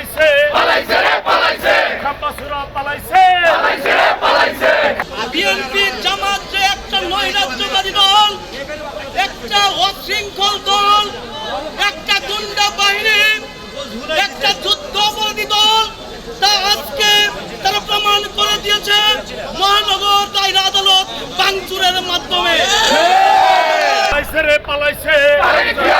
পালাইছে। পালাইছে রে পালাইছে। খাম্বাসুরা পালাইছে। পালাইছে রে পালাইছে। বিএনপি জামাত যে একটা নৈরাজ্যবাদী দল একটা অশৃঙ্খল দল একটা গুন্ডা বাহিনী একটা যুদ্ধ অপরাধী দল তা আজকে তারা প্রমাণ করে দিয়েছে মহানগর দায়রা আদালত ভাঙচুরের মাধ্যমে পালাইছে রে পালাইছে পালাইছে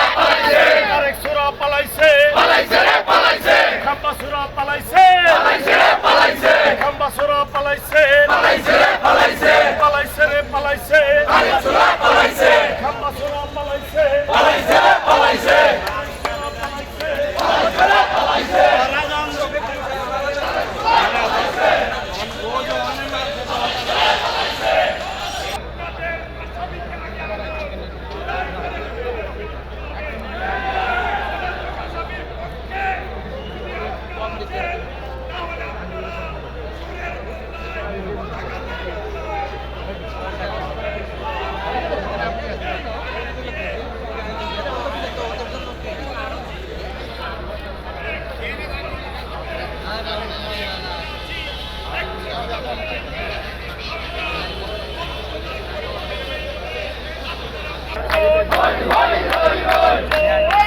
আরেক সুরা পালাইছে পালাইছে রে পালাইছে খাম্বাসুরা পালাইছে পালাইছে রে পালাইছে খাম্বাসুরা পালাইছে পালাইছে রে পালাইছে পালাইছে রে পালাইছে পালাইছে পালাইছে খাম্বাসুরা পালাইছে পালাইছে রে পালাইছে জয় বাংলা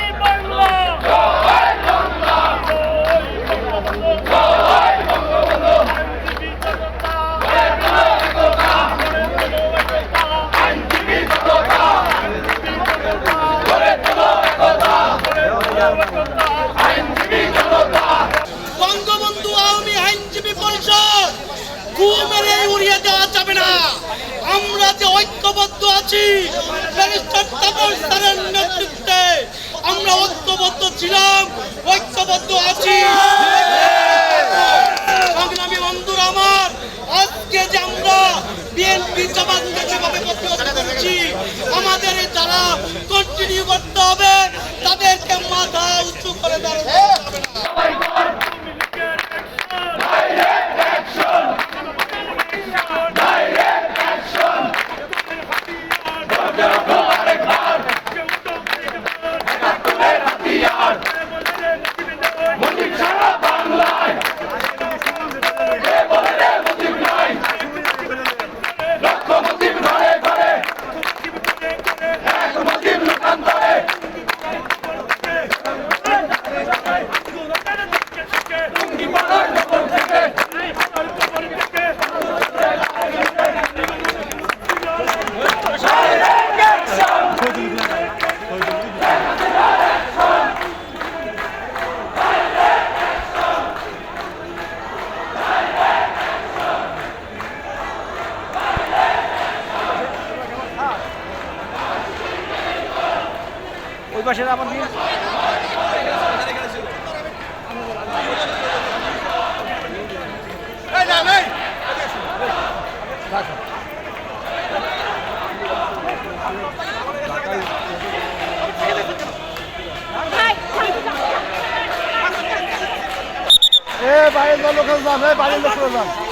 উড়িয়ে দেওয়া যাবে না। আমরা যে ঐক্যবদ্ধ আছি আমরা ঐক্যবদ্ধ ছিলাম, ঐক্যবদ্ধ আছি। সংগ্রামী বন্ধুরা আমার, আজকে যে আমরা বিএনপি জামাতকে ওই পাশে আমার দিন এ বাইরের লোক যান এ বাইরের লোক যান